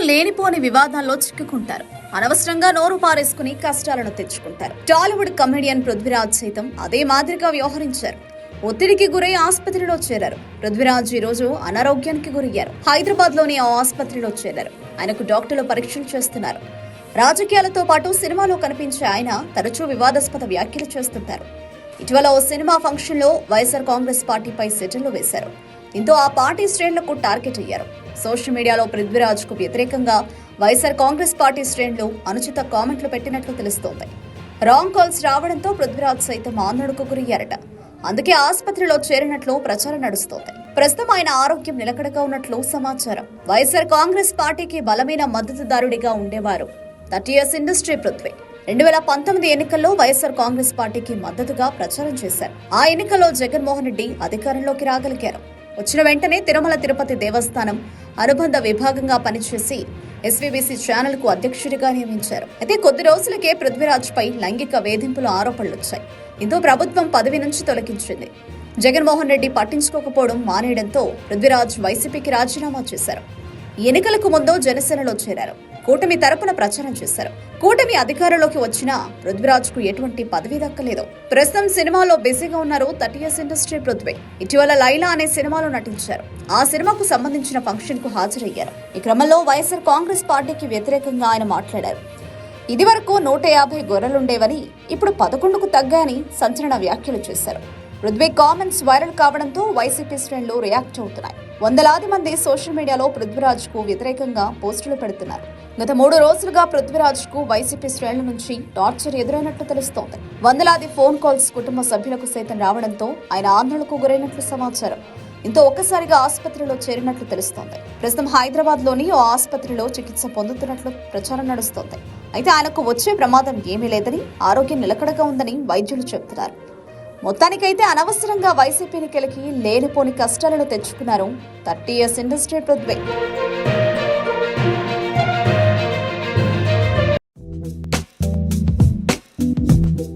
లేనిపోని వివాదాల్లో చిక్కుకుంటారు. అనవసరంగా నోరు పారేసుకుని కష్టాలను తెచ్చుకుంటారు. టాలీవుడ్ కమెడియన్ పృథ్వీరాజ్ సైతం అదే మాదిరిగా వ్యవహరించారు. ఒత్తిడికి గురై ఆసుపత్రిలో చేరారు. పృథ్వీరాజ్ ఈ రోజు అనారోగ్యానికి గురయ్యారు. హైదరాబాద్లోని ఆ ఆసుపత్రిలో చేరారు. ఆయనకు డాక్టర్లు పరీక్షలు చేస్తున్నారు. రాజకీయాలతో పాటు సినిమాలో కనిపించే ఆయన తరచూ వివాదాస్పద వ్యాఖ్యలు చేస్తుంటారు. ఇటీవల ఓ సినిమా ఫంక్షన్లో వైఎస్ఆర్ కాంగ్రెస్ పార్టీపై సెటిల్లు వేశారు. దీంతో ఆ పార్టీ శ్రేణులకు టార్గెట్ అయ్యారు. సోషల్ మీడియాలో పృథ్వీరాజ్కు వ్యతిరేకంగా వైఎస్ఆర్ కాంగ్రెస్ పార్టీ శ్రేణులు అనుచిత కామెంట్లు పెట్టినట్లు తెలుస్తోంది. రాంగ్ కాల్స్ రావడంతో పృథ్వీరాజ్ సైతం ఆందోళనకు గురయ్యారట. అందుకే ఆసుపత్రిలో చేరినట్లు ప్రచారం నడుస్తోంది. ప్రస్తుతం ఆయన ఆరోగ్యం నిలకడగా ఉన్నట్లు సమాచారం. వైఎస్ఆర్ కాంగ్రెస్ పార్టీకి బలమైన మద్దతుదారుడిగా ఉండేవారు థర్టీ ఇయర్స్ ఇండస్ట్రీ పృథ్వీ. రెండు వేల పంతొమ్మిది ఎన్నికల్లో వైఎస్ఆర్ కాంగ్రెస్ పార్టీకి మద్దతుగా ప్రచారం చేశారు. ఆ ఎన్నికల్లో జగన్మోహన్ రెడ్డి అధికారంలోకి రాగలిగారు. వచ్చిన వెంటనే తిరుమల తిరుపతి దేవస్థానం అనుబంధ విభాగంగా పనిచేసి ఎస్వీబీసీ ఛానల్కు అధ్యక్షుడిగా నియమించారు. అయితే కొద్ది రోజులకే పృథ్వీరాజ్ పై లైంగిక వేధింపుల ఆరోపణలు వచ్చాయి. దీంతో ప్రభుత్వం పదవి నుంచి తొలగించింది. జగన్మోహన్ రెడ్డి పట్టించుకోకపోవడం మానేయడంతో పృథ్వీరాజ్ వైసీపీకి రాజీనామా చేశారు. ఎన్నికలకు ముందు జనసేనలో చేరారు. కూటమి తరపున ప్రచారం చేశారు. కూటమి అధికారంలోకి వచ్చిన పృథ్వీరాజ్కు ఎటువంటి పదవి దక్కలేదు. ప్రస్తుతం సినిమాలో బిజీగా ఉన్నారు థర్టీ ఇయర్స్ ఇండస్ట్రీ పృథ్వీ. ఇటీవల లైలా అనే సినిమాలో నటించారు. ఆ సినిమాకు సంబంధించిన ఫంక్షన్కు హాజరయ్యారు. ఈ క్రమంలో వైఎస్ఆర్ కాంగ్రెస్ పార్టీకి వ్యతిరేకంగా ఆయన మాట్లాడారు. ఇదివరకు నూట యాభై గొర్రెలుండేవని ఇప్పుడు పదకొండుకు తగ్గాయని సంచలన వ్యాఖ్యలు చేశారు. పృథ్వీ కామెంట్స్ వైరల్ కావడంతో వైసీపీ శ్రేణులు రియాక్ట్ అవుతున్నాయి. వందలాది మంది సోషల్ మీడియాలో పృథ్వీరాజ్కు వ్యతిరేకంగా పోస్టులు పెడుతున్నారు. గత మూడు రోజులుగా పృథ్వీరాజ్కు వైసీపీ శ్రేణుల నుంచి టార్చర్ ఎదురైనట్లు తెలుస్తోంది. వందలాది ఫోన్ కాల్స్ కుటుంబ సభ్యులకు సైతం రావడంతో ఆయన ఆందోళనకు గురైనట్లు సమాచారం. ఇంతో ఒక్కసారిగా ఆసుపత్రిలో చేరినట్లు తెలుస్తోంది. ప్రస్తుతం హైదరాబాద్లోని ఓ ఆసుపత్రిలో చికిత్స పొందుతున్నట్లు ప్రచారం నడుస్తోంది. అయితే ఆయనకు వచ్చే ప్రమాదం ఏమీ లేదని ఆరోగ్యం నిలకడగా ఉందని వైద్యులు చెబుతున్నారు. మొత్తానికైతే అనవసరంగా వైసీపీని కెలికి లేనిపోని కష్టాలను తెచ్చుకున్నారు థర్టీ ఇయర్స్ ఇండస్ట్రీ పృథ్వీ